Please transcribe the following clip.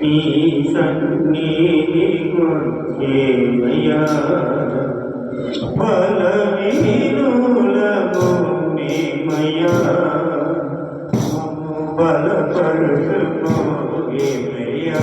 నీ సన్నిధి కొచ్చేమయ్యా బలవీనులము మేమయ్యా మమ్ము బలపరుచుకోగేమయ్యా ఏసయ్యా